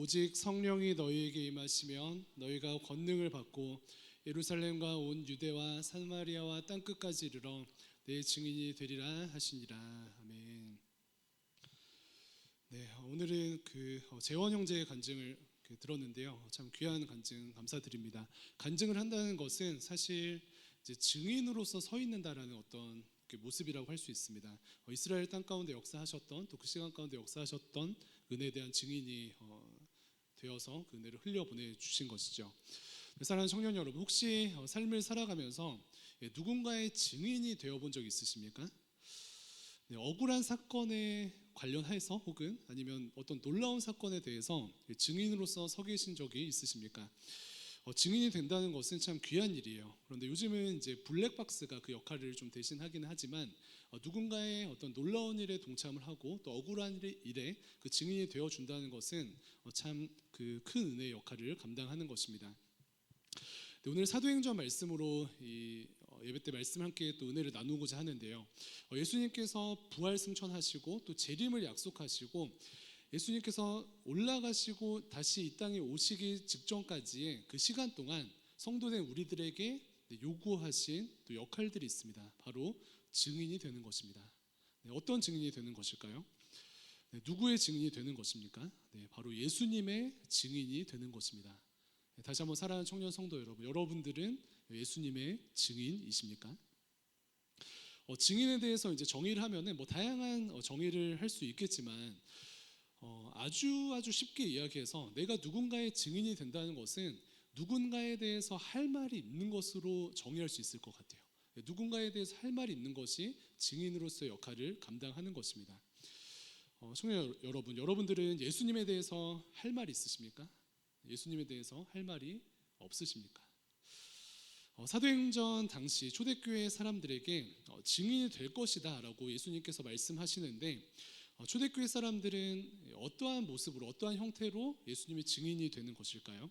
오직 성령이 너희에게 임하시면 너희가 권능을 받고 예루살렘과 온 유대와 사마리아와 땅 끝까지 이르러 내 증인이 되리라 하시니라 아멘. 네 오늘은 그 어, 재원 형제의 간증을 그 들었는데요 참 귀한 간증 감사드립니다. 간증을 한다는 것은 사실 증인으로서 서 있는다라는 어떤 그 모습이라고 할 수 있습니다. 어, 이스라엘 땅 가운데 역사하셨던 또 그 시간 가운데 역사하셨던 은혜에 대한 증인이 어, 되어서 그 은혜를 흘려 보내 주신 것이죠. 네, 사랑하는 청년 여러분, 혹시 어, 삶을 살아가면서 예, 누군가의 증인이 되어 본 적 있으십니까? 네, 억울한 사건에 관련해서 혹은 아니면 어떤 놀라운 사건에 대해서 예, 증인으로서 서 계신 적이 있으십니까? 어, 증인이 된다는 것은 참 귀한 일이에요. 그런데 요즘은 이제 블랙박스가 그 역할을 좀 대신하기는 하지만 어, 누군가의 어떤 놀라운 일에 동참을 하고 또 억울한 일에, 그 증인이 되어 준다는 것은 어, 참그 큰 은혜의 역할을 감당하는 것입니다. 네, 오늘 사도행전 말씀으로 예배 때 말씀 함께 또 은혜를 나누고자 하는데요. 어, 예수님께서 부활 승천하시고 또 재림을 약속하시고 예수님께서 올라가시고 다시 이 땅에 오시기 직전까지의 그 시간 동안 성도된 우리들에게 네, 요구하신 또 역할들이 있습니다. 바로 증인이 되는 것입니다. 네, 어떤 증인이 되는 것일까요? 네, 누구의 증인이 되는 것입니까? 네, 바로 예수님의 증인이 되는 것입니다. 네, 다시 한번 사랑하는 청년 성도 여러분, 여러분들은 예수님의 증인이십니까? 어, 증인에 대해서 이제 정의를 하면은 뭐 다양한 어, 정의를 할 수 있겠지만 어, 아주 아주 쉽게 이야기해서 내가 누군가의 증인이 된다는 것은 누군가에 대해서 할 말이 있는 것으로 정의할 수 있을 것 같아요. 누군가에 대해서 할 말이 있는 것이 증인으로서의 역할을 감당하는 것입니다. 어, 청년 여러분, 여러분들은 예수님에 대해서 할 말이 있으십니까? 예수님에 대해서 할 말이 없으십니까? 어, 사도행전 당시 초대교회 사람들에게 어, 증인이 될 것이다라고 예수님께서 말씀하시는데 어, 초대교회 사람들은 어떠한 모습으로 어떠한 형태로 예수님의 증인이 되는 것일까요?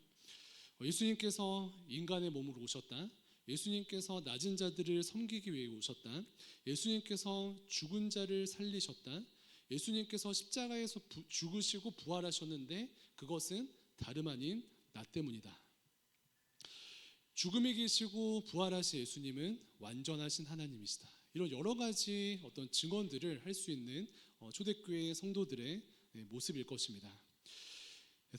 어, 예수님께서 인간의 몸으로 오셨다. 예수님께서 낮은 자들을 섬기기 위해 오셨다. 예수님께서 죽은 자를 살리셨다. 예수님께서 십자가에서 부, 죽으시고 부활하셨는데 그것은 다름 아닌 나 때문이다. 죽음에 계시고 부활하신 예수님은 완전하신 하나님이시다. 이런 여러 가지 어떤 증언들을 할 수 있는 어, 초대교회 성도들의 네, 모습일 것입니다.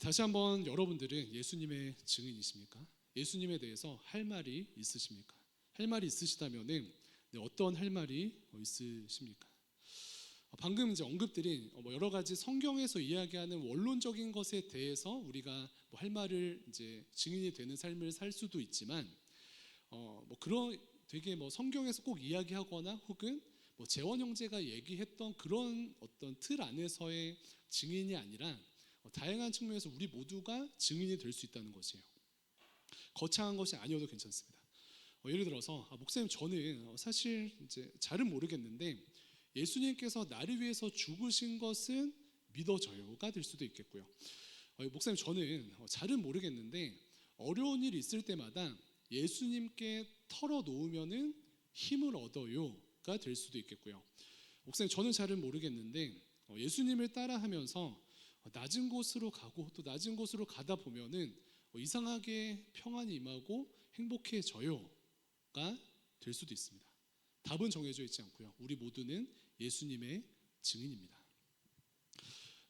다시 한번 여러분들은 예수님의 증인이십니까? 예수님에 대해서 할 말이 있으십니까? 할 말이 있으시다면은 네, 어떤 할 말이 있으십니까? 어, 방금 이제 언급드린 어, 뭐 여러 가지 성경에서 이야기하는 원론적인 것에 대해서 우리가 뭐 할 말을 이제 증인이 되는 삶을 살 수도 있지만 어 뭐 그런 되게 뭐 성경에서 꼭 이야기하거나 혹은 뭐 재원 형제가 얘기했던 그런 어떤 틀 안에서의 증인이 아니라 어, 다양한 측면에서 우리 모두가 증인이 될 수 있다는 것이에요. 거창한 것이 아니어도 괜찮습니다. 어, 예를 들어서 아, 목사님 저는 어, 사실 이제 잘은 모르겠는데 예수님께서 나를 위해서 죽으신 것은 믿어져요가 될 수도 있겠고요. 어, 목사님 저는 어, 잘은 모르겠는데 어려운 일이 있을 때마다 예수님께 털어 놓으면은 힘을 얻어요 가 될 수도 있겠고요. 목사님 저는 잘은 모르겠는데 어, 예수님을 따라하면서 어, 낮은 곳으로 가고 또 낮은 곳으로 가다 보면은 어, 이상하게 평안이 임하고 행복해져요가 될 수도 있습니다. 답은 정해져 있지 않고요. 우리 모두는 예수님의 증인입니다.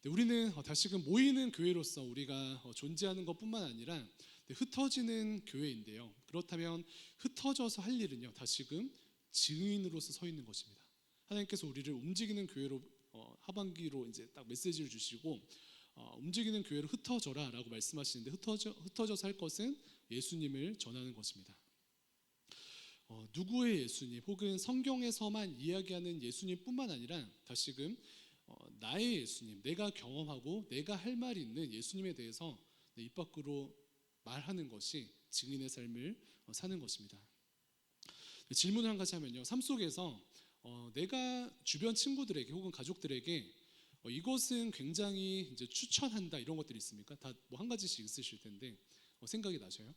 네, 우리는 어, 다시금 모이는 교회로서 우리가 어, 존재하는 것뿐만 아니라 네, 흩어지는 교회인데요. 그렇다면 흩어져서 할 일은요. 다시금 증인으로서 서 있는 것입니다. 하나님께서 우리를 움직이는 교회로 어, 하반기로 이제 딱 메시지를 주시고 어, 움직이는 교회로 흩어져라라고 말씀하시는데 흩어져 흩어져서 할 것은 예수님을 전하는 것입니다. 어, 누구의 예수님 혹은 성경에서만 이야기하는 예수님뿐만 아니라 다시금 어, 나의 예수님, 내가 경험하고 내가 할 말이 있는 예수님에 대해서 입 밖으로 말하는 것이 증인의 삶을 어, 사는 것입니다. 질문을 한 가지 하면요, 삶 속에서 어, 내가 주변 친구들에게 혹은 가족들에게 어, 이것은 굉장히 이제 추천한다 이런 것들이 있습니까? 다 뭐 한 가지씩 있으실 텐데 어, 생각이 나셔요?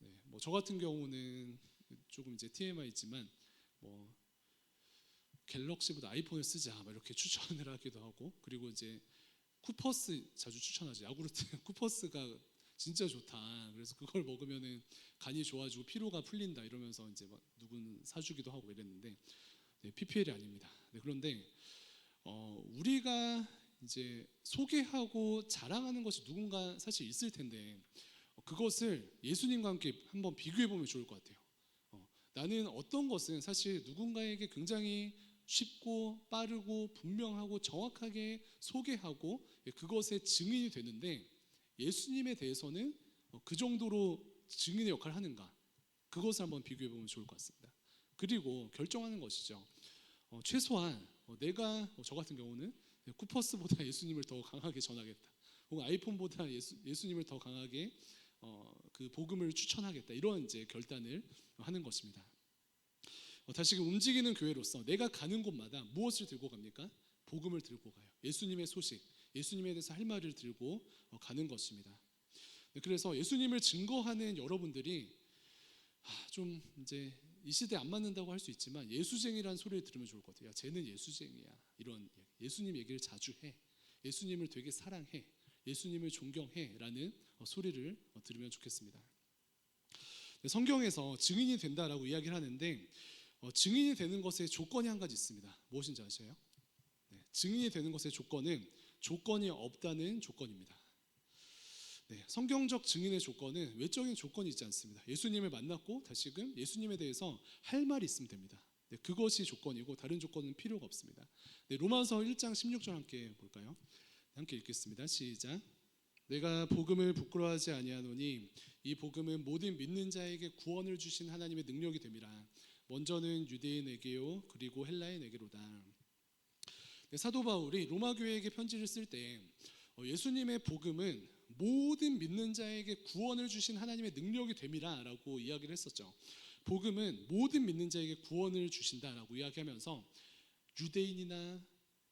네, 뭐 저 같은 경우는 조금 이제 TMI지만 뭐 갤럭시보다 아이폰을 쓰자 막 이렇게 추천을 하기도 하고 그리고 이제 쿠퍼스 자주 추천하죠. 야구르트 쿠퍼스가 진짜 좋다. 그래서 그걸 먹으면은 간이 좋아지고 피로가 풀린다 이러면서 이제 막 누구는 사주기도 하고 이랬는데 네, PPL이 아닙니다. 네, 그런데 어, 우리가 이제 소개하고 자랑하는 것이 누군가 사실 있을 텐데 어, 그것을 예수님과 함께 한번 비교해 보면 좋을 것 같아요. 어, 나는 어떤 것은 사실 누군가에게 굉장히 쉽고 빠르고 분명하고 정확하게 소개하고 예, 그것의 증인이 되는데 예수님에 대해서는 어, 그 정도로 증인의 역할을 하는가 그것을 한번 비교해 보면 좋을 것 같습니다. 그리고 결정하는 것이죠. 어, 최소한 어, 내가 어, 저 같은 경우는 쿠퍼스보다 예수님을 더 강하게 전하겠다. 혹은 아이폰보다 예수, 예수님을 더 강하게 어, 그 복음을 추천하겠다. 이런 이제 결단을 하는 것입니다. 어, 다시금 움직이는 교회로서 내가 가는 곳마다 무엇을 들고 갑니까? 복음을 들고 가요. 예수님의 소식, 예수님에 대해서 할 말을 들고 어, 가는 것입니다. 네, 그래서 예수님을 증거하는 여러분들이 아, 좀 이제 이 시대 안 맞는다고 할 수 있지만 예수쟁이라는 소리를 들으면 좋을 것 같아요. 야, 쟤는 예수쟁이야. 이런. 예수님 얘기를 자주 해. 예수님을 되게 사랑해. 예수님을 존경해라는 어, 소리를 어, 들으면 좋겠습니다. 네, 성경에서 증인이 된다라고 이야기를 하는데 어, 증인이 되는 것에 조건이 한 가지 있습니다. 무엇인지 아세요? 네, 증인이 되는 것의 조건은 조건이 없다는 조건입니다. 네, 성경적 증인의 조건은 외적인 조건이 있지 않습니다. 예수님을 만났고 다시금 예수님에 대해서 할 말이 있으면 됩니다. 네, 그것이 조건이고 다른 조건은 필요가 없습니다. 네, 로마서 1장 16절 함께 볼까요? 함께 읽겠습니다. 시작. 내가 복음을 부끄러워하지 아니하노니 이 복음은 모든 믿는 자에게 구원을 주신 하나님의 능력이 됨이라. 먼저는 유대인에게요 그리고 헬라인에게로다. 네, 사도 바울이 로마 교회에게 편지를 쓸때 어, 예수님의 복음은 모든 믿는 자에게 구원을 주신 하나님의 능력이 됨이라라고 이야기를 했었죠. 복음은 모든 믿는 자에게 구원을 주신다라고 이야기하면서 유대인이나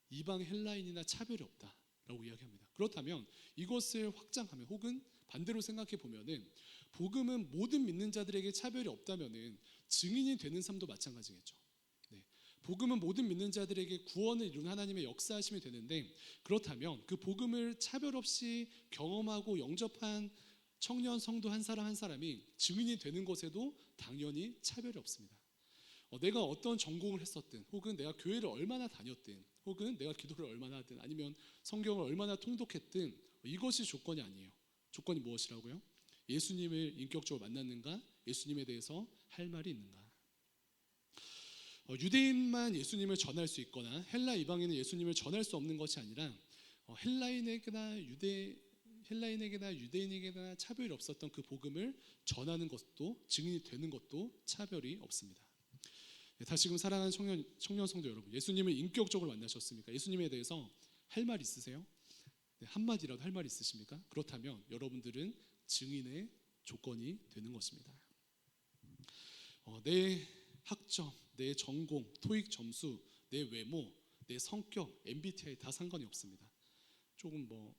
이방 헬라인이나 차별이 없다라고 이야기합니다. 그렇다면 이것을 확장하면 혹은 반대로 생각해 보면은 복음은 모든 믿는 자들에게 차별이 없다면은 증인이 되는 삶도 마찬가지겠죠. 네. 복음은 모든 믿는 자들에게 구원을 이룬 하나님의 역사하심이 되는데 그렇다면 그 복음을 차별 없이 경험하고 영접한 청년 성도 한 사람 한 사람이 증인이 되는 것에도 당연히 차별이 없습니다. 어, 내가 어떤 전공을 했었든 혹은 내가 교회를 얼마나 다녔든 혹은 내가 기도를 얼마나 하든 아니면 성경을 얼마나 통독했든 이것이 조건이 아니에요. 조건이 무엇이라고요? 예수님을 인격적으로 만났는가? 예수님에 대해서 할 말이 있는가? 어, 유대인만 예수님을 전할 수 있거나 헬라 이방인은 예수님을 전할 수 없는 것이 아니라 어, 헬라인에게나 유대 헬라인에게나 유대인에게나 차별이 없었던 그 복음을 전하는 것도 증인이 되는 것도 차별이 없습니다. 네, 다시금 사랑하는 청년 청년 성도 여러분, 예수님을 인격적으로 만나셨습니까? 예수님에 대해서 할 말 있으세요? 네, 한 마디라도 할 말 있으십니까? 그렇다면 여러분들은 증인의 조건이 되는 것입니다. 어, 내 학점, 내 전공, 토익 점수, 내 외모, 내 성격, MBTI 다 상관이 없습니다. 조금 뭐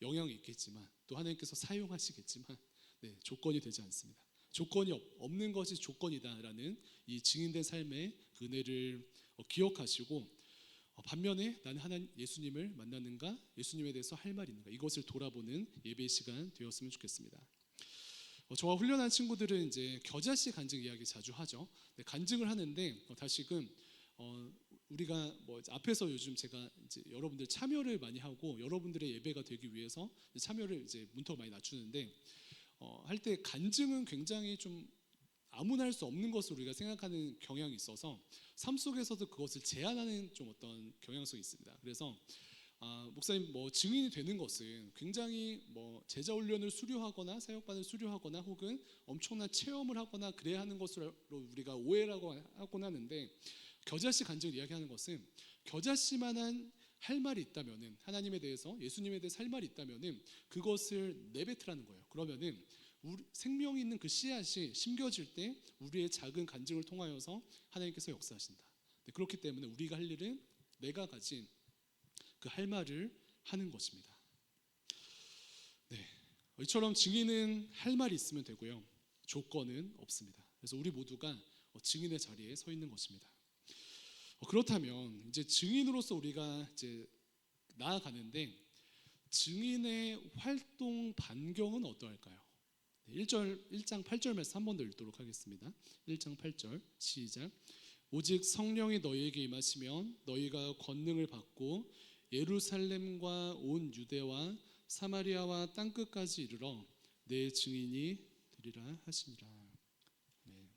영향이 있겠지만 또 하나님께서 사용하시겠지만 네, 조건이 되지 않습니다. 조건이 없, 없는 것이 조건이다라는 이 증인된 삶의 그 은혜를 어, 기억하시고 어, 반면에 나는 하나님 예수님을 만났는가 예수님에 대해서 할 말이 있는가 이것을 돌아보는 예배 시간 되었으면 좋겠습니다. 어, 저와 훈련한 친구들은 이제 겨자씨 간증 이야기 자주 하죠. 네, 간증을 하는데 어, 다시금 어, 우리가 뭐 앞에서 요즘 제가 이제 여러분들 참여를 많이 하고 여러분들의 예배가 되기 위해서 참여를 이제 문턱 많이 낮추는데 어, 할 때 간증은 굉장히 좀 아무나 할 수 없는 것으로 우리가 생각하는 경향이 있어서 삶 속에서도 그것을 제한하는 좀 어떤 경향성이 있습니다. 그래서 아, 목사님 뭐 증인이 되는 것은 굉장히 뭐 제자 훈련을 수료하거나 사역반을 수료하거나 혹은 엄청난 체험을 하거나 그래야 하는 것으로 우리가 오해라고 하곤 하는데 겨자씨 간증을 이야기하는 것은 겨자씨만한 할 말이 있다면은 하나님에 대해서 예수님에 대해서 할 말이 있다면은 그것을 내뱉으라는 거예요. 그러면은 생명이 있는 그 씨앗이 심겨질 때 우리의 작은 간증을 통하여서 하나님께서 역사하신다. 네, 그렇기 때문에 우리가 할 일은 내가 가진 그 할 말을 하는 것입니다. 네, 이처럼 증인은 할 말이 있으면 되고요. 조건은 없습니다. 그래서 우리 모두가 증인의 자리에 서 있는 것입니다. 어, 그렇다면 이제 증인으로서 우리가 이제 나아가는데 증인의 활동 반경은 어떠할까요? 네, 1절 1장 8절 말씀 한 번 더 읽도록 하겠습니다. 1장 8절 시작. 오직 성령이 너희에게 임하시면 너희가 권능을 받고 예루살렘과 온 유대와 사마리아와 땅 끝까지 이르러 내 증인이 되리라 하시니라. 네.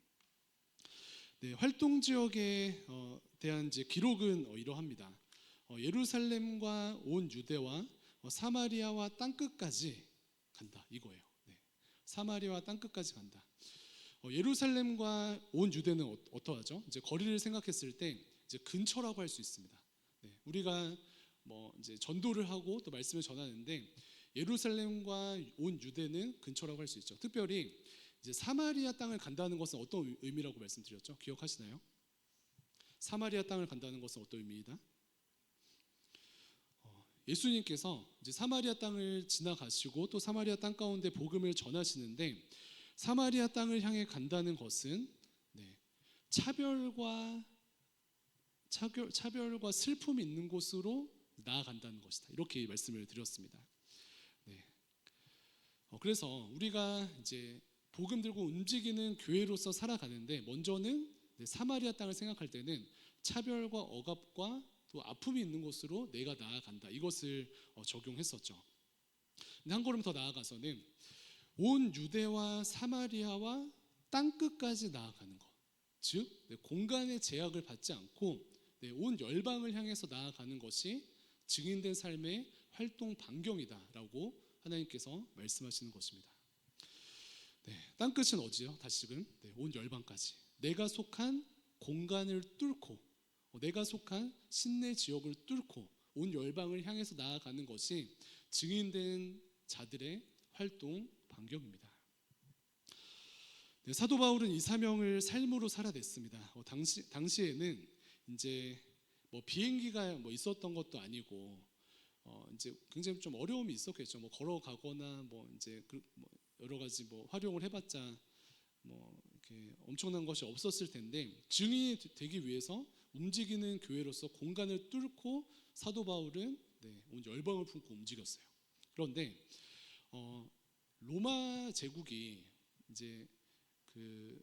네, 활동 지역에 어, 대한 이제 기록은 어, 이러합니다. 어, 예루살렘과 온 유대와 어, 사마리아와 땅 끝까지 간다 이거예요. 네. 사마리아와 땅 끝까지 간다. 어, 예루살렘과 온 유대는 어, 어떠하죠? 이제 거리를 생각했을 때 이제 근처라고 할 수 있습니다. 네. 우리가 뭐 이제 전도를 하고 또 말씀을 전하는데 예루살렘과 온 유대는 근처라고 할 수 있죠. 특별히 이제 사마리아 땅을 간다는 것은 어떤 의- 의미라고 말씀드렸죠? 기억하시나요? 사마리아 땅을 간다는 것은 어떤 의미이다? 어, 예수님께서 이제 사마리아 땅을 지나가시고 또 사마리아 땅 가운데 복음을 전하시는데 사마리아 땅을 향해 간다는 것은 네, 차별과 차별, 차별과 슬픔이 있는 곳으로 나아간다는 것이다. 이렇게 말씀을 드렸습니다. 네. 어, 그래서 우리가 이제 복음 들고 움직이는 교회로서 살아가는데 먼저는 네, 사마리아 땅을 생각할 때는 차별과 억압과 또 아픔이 있는 곳으로 내가 나아간다. 이것을 어, 적용했었죠. 근데 한 걸음 더 나아가서는 온 유대와 사마리아와 땅 끝까지 나아가는 것. 즉 네, 공간의 제약을 받지 않고 네, 온 열방을 향해서 나아가는 것이 증인된 삶의 활동 반경이다라고 하나님께서 말씀하시는 것입니다. 네, 땅 끝은 어디요? 다시금 네, 온 열방까지 내가 속한 공간을 뚫고 어, 내가 속한 신내 지역을 뚫고 온 열방을 향해서 나아가는 것이 증인된 자들의 활동 반경입니다. 네, 사도 바울은 이 사명을 삶으로 살아냈습니다. 어, 당시 당시에는 이제 뭐 비행기가 뭐 있었던 것도 아니고 어, 이제 굉장히 좀 어려움이 있었겠죠. 뭐 걸어가거나 뭐 이제 그, 뭐 여러 가지 뭐 활용을 해봤자 뭐 이렇게 엄청난 것이 없었을 텐데 증인이 되- 되기 위해서 움직이는 교회로서 공간을 뚫고 사도 바울은 네, 온 열방을 품고 움직였어요. 그런데 어, 로마 제국이 이제 그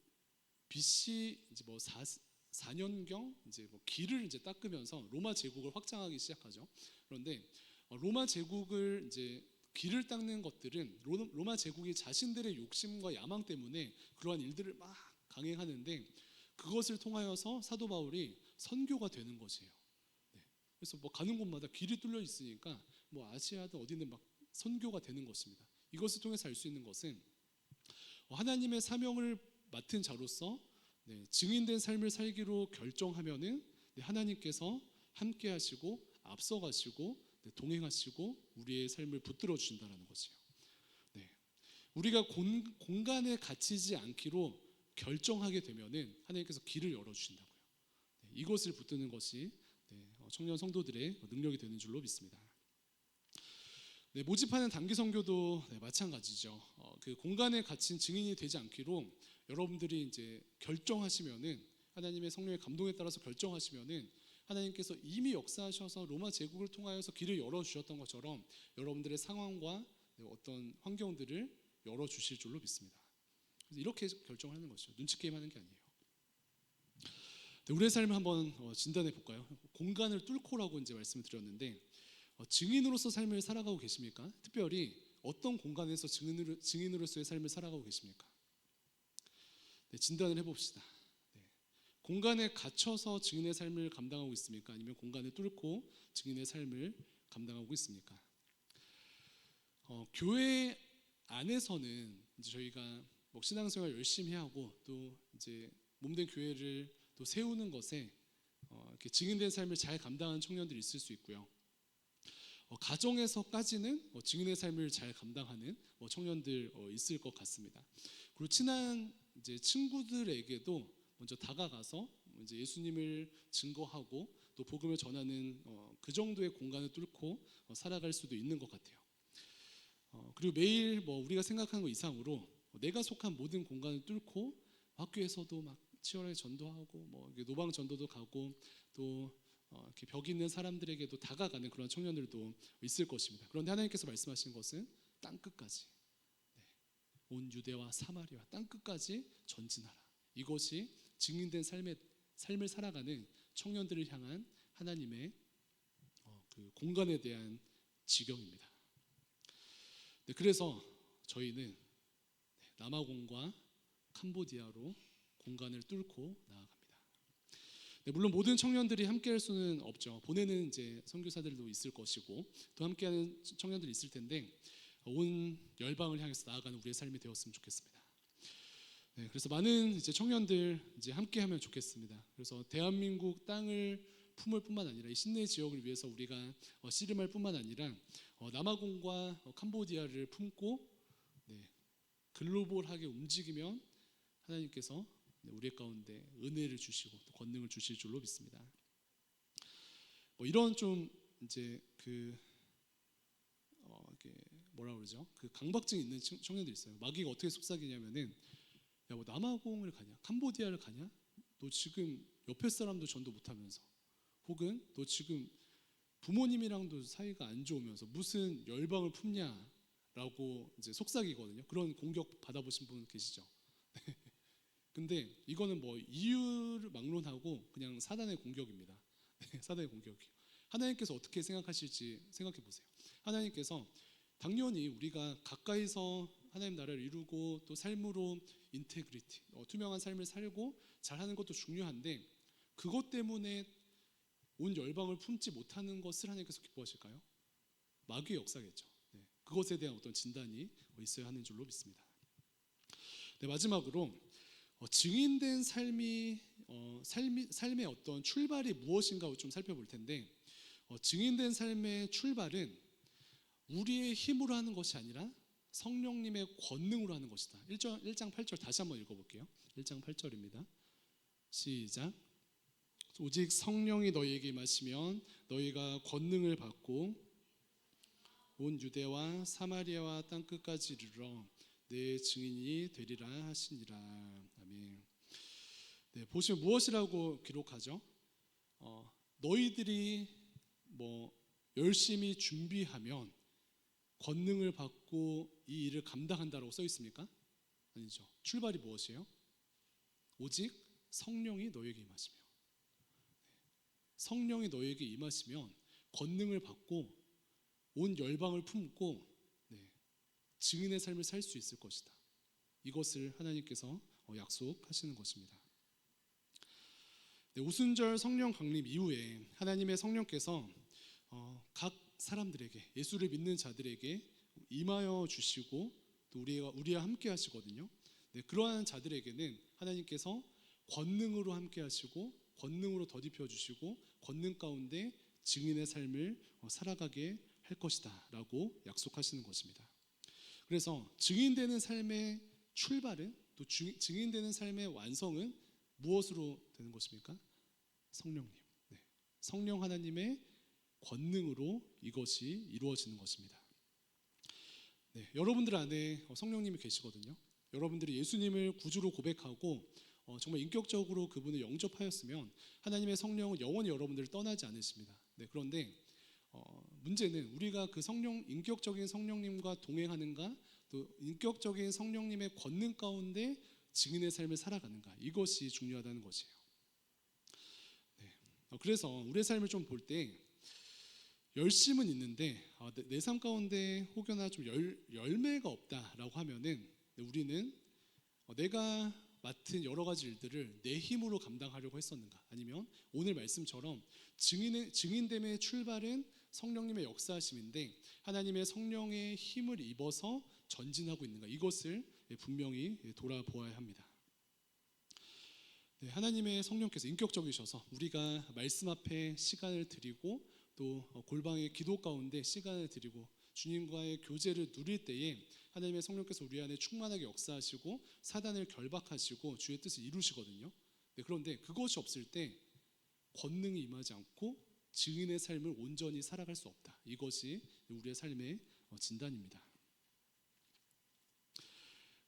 BC 이제 뭐 4, 4년경 이제 뭐 길을 이제 닦으면서 로마 제국을 확장하기 시작하죠. 그런데 어, 로마 제국을 이제 길을 닦는 것들은 로- 로마 제국이 자신들의 욕심과 야망 때문에 그러한 일들을 막 강행하는데 그것을 통하여서 사도 바울이 선교가 되는 것이에요. 네. 그래서 뭐 가는 곳마다 길이 뚫려 있으니까 뭐 아시아든 어디든 막 선교가 되는 것입니다. 이것을 통해서 알 수 있는 것은 어, 하나님의 사명을 맡은 자로서 네, 증인된 삶을 살기로 결정하면은 네, 하나님께서 함께 하시고 앞서 가시고 네, 동행하시고 우리의 삶을 붙들어 주신다라는 것이에요. 네, 우리가 공, 공간에 갇히지 않기로 결정하게 되면은 하나님께서 길을 열어 주신다고요. 네, 이것을 붙드는 것이 네, 어, 청년 성도들의 능력이 되는 줄로 믿습니다. 네, 모집하는 단기 선교도 네, 마찬가지죠. 어, 그 공간에 갇힌 증인이 되지 않기로 여러분들이 이제 결정하시면은 하나님의 성령의 감동에 따라서 결정하시면은 하나님께서 이미 역사하셔서 로마 제국을 통하여서 길을 열어 주셨던 것처럼 여러분들의 상황과 네, 어떤 환경들을 열어 주실 줄로 믿습니다. 그래서 이렇게 결정하는 것이죠. 눈치 게임 하는 게 아니에요. 네, 우리의 삶을 한번 어, 진단해 볼까요? 공간을 뚫고라고 이제 말씀을 드렸는데 어, 증인으로서 삶을 살아가고 계십니까? 특별히 어떤 공간에서 증인으로, 증인으로서의 삶을 살아가고 계십니까? 네, 진단을 해봅시다. 네. 공간에 갇혀서 증인의 삶을 감당하고 있습니까? 아니면 공간을 뚫고 증인의 삶을 감당하고 있습니까? 어, 교회 안에서는 이제 저희가 뭐 신앙생활 열심히 하고 또 이제 몸된 교회를 또 세우는 것에 어, 이렇게 증인된 삶을 잘 감당하는 청년들이 있을 수 있고요. 어, 가정에서까지는 어, 증인의 삶을 잘 감당하는 어, 청년들 어, 있을 것 같습니다. 그리고 친한 이제 친구들에게도 먼저 다가가서 이제 예수님을 증거하고 또 복음을 전하는 어, 그 정도의 공간을 뚫고 어, 살아갈 수도 있는 것 같아요. 어, 그리고 매일 뭐 우리가 생각하는 것 이상으로 어, 내가 속한 모든 공간을 뚫고 학교에서도 막 치열하게 전도하고 뭐 노방 전도도 가고 또 어, 이렇게 벽 있는 사람들에게도 다가가는 그런 청년들도 있을 것입니다. 그런데 하나님께서 말씀하신 것은 땅 끝까지 네. 온 유대와 사마리아 땅 끝까지 전진하라. 이것이 증인된 삶의 삶을 살아가는 청년들을 향한 하나님의 어, 그 공간에 대한 지경입니다. 네, 그래서 저희는 네, 남아공과 캄보디아로 공간을 뚫고 나아갑니다. 네, 물론 모든 청년들이 함께할 수는 없죠. 보내는 이제 선교사들도 있을 것이고 또 함께하는 청년들이 있을 텐데 온 열방을 향해서 나아가는 우리의 삶이 되었으면 좋겠습니다. 네, 그래서 많은 이제 청년들 이제 함께하면 좋겠습니다. 그래서 대한민국 땅을 품을 뿐만 아니라 이 신내 지역을 위해서 우리가 어, 씨름할 뿐만 아니라 어, 남아공과 어, 캄보디아를 품고 네, 글로벌하게 움직이면 하나님께서 네, 우리 가운데 은혜를 주시고 또 권능을 주실 줄로 믿습니다. 뭐 이런 좀 이제 그 뭐라 그러죠? 그 강박증 있는 청- 청년들 있어요. 마귀가 어떻게 속삭이냐면은 야 뭐 남아공을 가냐, 캄보디아를 가냐? 너 지금 옆에 사람도 전도 못하면서, 혹은 너 지금 부모님이랑도 사이가 안 좋으면서 무슨 열방을 품냐라고 이제 속삭이거든요. 그런 공격 받아보신 분 계시죠? 근데 이거는 뭐 이유를 막론하고 그냥 사단의 공격입니다. 사단의 공격이요. 하나님께서 어떻게 생각하실지 생각해 보세요. 하나님께서 당연히 우리가 가까이서 하나님 나라를 이루고 또 삶으로 인테그리티, 어, 투명한 삶을 살고 잘하는 것도 중요한데 그것 때문에 온 열방을 품지 못하는 것을 하나님께서 기뻐하실까요? 마귀의 역사겠죠. 네, 그것에 대한 어떤 진단이 있어야 하는 줄로 믿습니다. 네, 마지막으로 어, 증인된 삶이 어, 삶이 삶의 어떤 출발이 무엇인가 좀 살펴볼 텐데 어, 증인된 삶의 출발은 우리의 힘으로 하는 것이 아니라 성령님의 권능으로 하는 것이다. 1장, 1장 8절 다시 한번 읽어볼게요. 1장 8절입니다. 시작. 오직 성령이 너희에게 임하시면 너희가 권능을 받고 온 유대와 사마리아와 땅 끝까지 이르러 내 증인이 되리라 하시니라. 아멘. 네, 보시면 무엇이라고 기록하죠? 어, 너희들이 뭐 열심히 준비하면 권능을 받고 이 일을 감당한다라고 써 있습니까? 아니죠. 출발이 무엇이에요? 오직 성령이 너에게 임하시며 성령이 너에게 임하시면 권능을 받고 온 열방을 품고 네, 증인의 삶을 살 수 있을 것이다. 이것을 하나님께서 어, 약속하시는 것입니다. 네, 오순절 성령 강림 이후에 하나님의 성령께서 어, 각 사람들에게 예수를 믿는 자들에게 임하여 주시고 또 우리와 우리와 함께 하시거든요. 네, 그러한 자들에게는 하나님께서 권능으로 함께 하시고 권능으로 더딥혀 주시고 권능 가운데 증인의 삶을 어, 살아가게 할 것이다라고 약속하시는 것입니다. 그래서 증인되는 삶의 출발은 또 주- 증인되는 삶의 완성은 무엇으로 되는 것입니까? 성령님. 네. 성령 하나님의 권능으로 이것이 이루어지는 것입니다. 네, 여러분들 안에 어, 성령님이 계시거든요. 여러분들이 예수님을 구주로 고백하고 어, 정말 인격적으로 그분을 영접하였으면 하나님의 성령은 영원히 여러분들을 떠나지 않으십니다. 네, 그런데 어, 문제는 우리가 그 성령 인격적인 성령님과 동행하는가 또 인격적인 성령님의 권능 가운데 증인의 삶을 살아가는가 이것이 중요하다는 것이에요. 네, 어, 그래서 우리의 삶을 좀 볼 때 열심은 있는데 어, 내삶 가운데 혹여나 좀 열, 열매가 없다라고 하면은 우리는 어, 내가 맡은 여러 가지 일들을 내 힘으로 감당하려고 했었는가 아니면 오늘 말씀처럼 증인의 증인됨의 출발은 성령님의 역사하심인데 하나님의 성령의 힘을 입어서 전진하고 있는가 이것을 분명히 돌아보아야 합니다. 네, 하나님의 성령께서 인격적이셔서 우리가 말씀 앞에 시간을 드리고 또 어, 골방의 기도 가운데 시간을 드리고 주님과의 교제를 누릴 때에 하나님의 성령께서 우리 안에 충만하게 역사하시고 사단을 결박하시고 주의 뜻을 이루시거든요. 네, 그런데 그것이 없을 때 권능이 임하지 않고 증인의 삶을 온전히 살아갈 수 없다. 이것이 우리의 삶의 어, 진단입니다.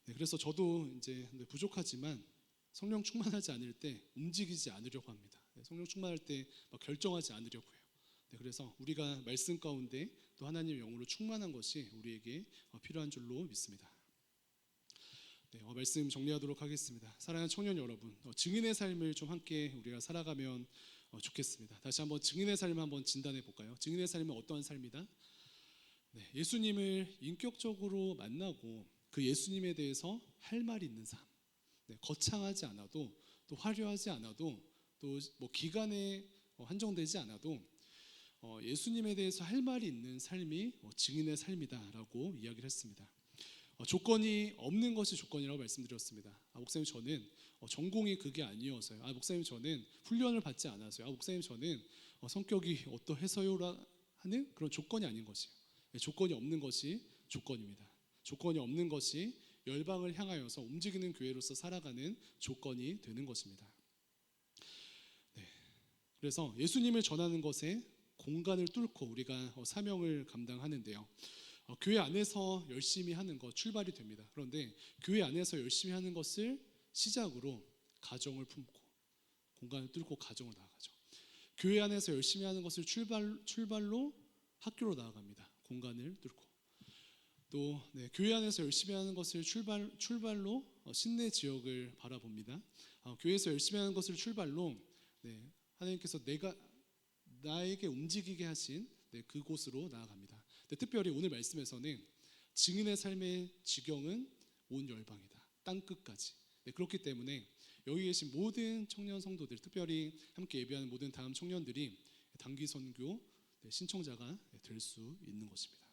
네, 그래서 저도 이제 부족하지만 성령 충만하지 않을 때 움직이지 않으려고 합니다. 네, 성령 충만할 때막 결정하지 않으려고 해요. 네, 그래서 우리가 말씀 가운데 또 하나님의 영으로 충만한 것이 우리에게 어, 필요한 줄로 믿습니다. 네, 어, 말씀 정리하도록 하겠습니다. 사랑하는 청년 여러분, 어, 증인의 삶을 좀 함께 우리가 살아가면 어, 좋겠습니다. 다시 한번 증인의 삶을 한번 진단해 볼까요? 증인의 삶은 어떠한 삶이다? 네, 예수님을 인격적으로 만나고 그 예수님에 대해서 할 말이 있는 삶. 네, 거창하지 않아도 또 화려하지 않아도 또 뭐 기간에 어, 한정되지 않아도 어, 예수님에 대해서 할 말이 있는 삶이 어, 증인의 삶이다라고 이야기를 했습니다. 어, 조건이 없는 것이 조건이라고 말씀드렸습니다. 아, 목사님 저는 어, 전공이 그게 아니어서요. 아, 목사님 저는 훈련을 받지 않아서요. 아, 목사님 저는 어, 성격이 어떠해서요라 하는 그런 조건이 아닌 것이에요. 예, 조건이 없는 것이 조건입니다. 조건이 없는 것이 열방을 향하여서 움직이는 교회로서 살아가는 조건이 되는 것입니다. 네. 그래서 예수님을 전하는 것에 공간을 뚫고 우리가 어, 사명을 감당하는데요. 어, 교회 안에서 열심히 하는 것 출발이 됩니다. 그런데 교회 안에서 열심히 하는 것을 시작으로 가정을 품고 공간을 뚫고 가정을 나아가죠. 교회 안에서 열심히 하는 것을 출발 출발로 학교로 나아갑니다. 공간을 뚫고 또 네, 교회 안에서 열심히 하는 것을 출발 출발로 어, 신내 지역을 바라봅니다. 어, 교회에서 열심히 하는 것을 출발로 네, 하나님께서 내가 나에게 움직이게 하신 네, 그곳으로 나아갑니다. 네, 특별히 오늘 말씀에서는 증인의 삶의 지경은 온 열방이다. 땅 끝까지. 네, 그렇기 때문에 여기 계신 모든 청년 성도들, 특별히 함께 예배하는 모든 다음 청년들이 단기 선교 네, 신청자가 될 수 있는 것입니다.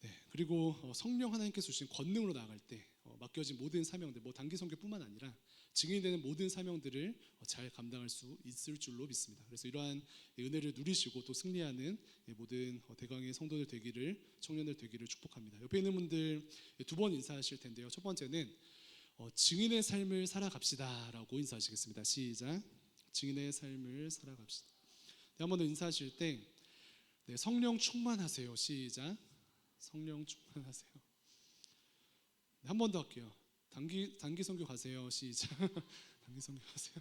네, 그리고 어, 성령 하나님께서 주신 권능으로 나아갈 때 어, 맡겨진 모든 사명들, 뭐 단기 선교뿐만 아니라 증인이 되는 모든 사명들을 어, 잘 감당할 수 있을 줄로 믿습니다. 그래서 이러한 은혜를 누리시고 또 승리하는 예, 모든 어, 대강의 성도들 되기를 청년들 되기를 축복합니다. 옆에 있는 분들 두 번 인사하실 텐데요. 첫 번째는 어, 증인의 삶을 살아갑시다라고 인사하시겠습니다. 시작. 증인의 삶을 살아갑시다. 네, 한번 더 인사하실 때 네, 성령 충만하세요. 시작. 성령 충만하세요. 네, 한번 더 할게요. 단기 단기 선교 가세요. 시작. 단기 선교 가세요.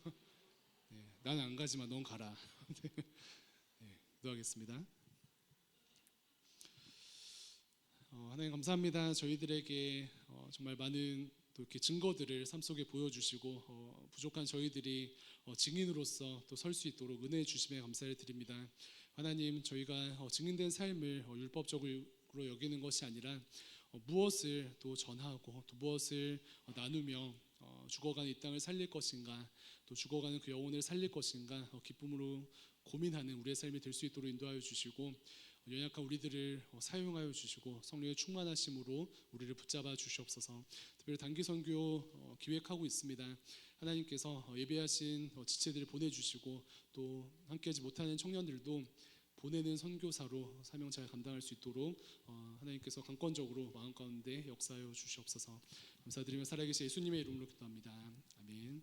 네, 나는 안 가지만 넌 가라. 네, 네, 기도하겠습니다. 어, 하나님 감사합니다. 저희들에게 어, 정말 많은 또 이렇게 증거들을 삶 속에 보여주시고 어, 부족한 저희들이 어, 증인으로서 또 설 수 있도록 은혜 주심에 감사를 드립니다. 하나님 저희가 어, 증인된 삶을 어, 율법적으로 여기는 것이 아니라 어, 무엇을 또 전하고 또 무엇을 어, 나누며 어, 죽어가는 이 땅을 살릴 것인가 또 죽어가는 그 영혼을 살릴 것인가 어, 기쁨으로 고민하는 우리의 삶이 될 수 있도록 인도하여 주시고 어, 연약한 우리들을 어, 사용하여 주시고 성령의 충만하심으로 우리를 붙잡아 주시옵소서. 특별히 단기 선교 어, 기획하고 있습니다. 하나님께서 어, 예배하신 어, 지체들을 보내주시고 또 함께하지 못하는 청년들도 보내는 선교사로 사명 잘 감당할 수 있도록 어, 하나님께서 강권적으로 마음 가운데 역사하여 주시옵소서. 감사드리며 살아계신 예수님의 이름으로 기도합니다. 아멘.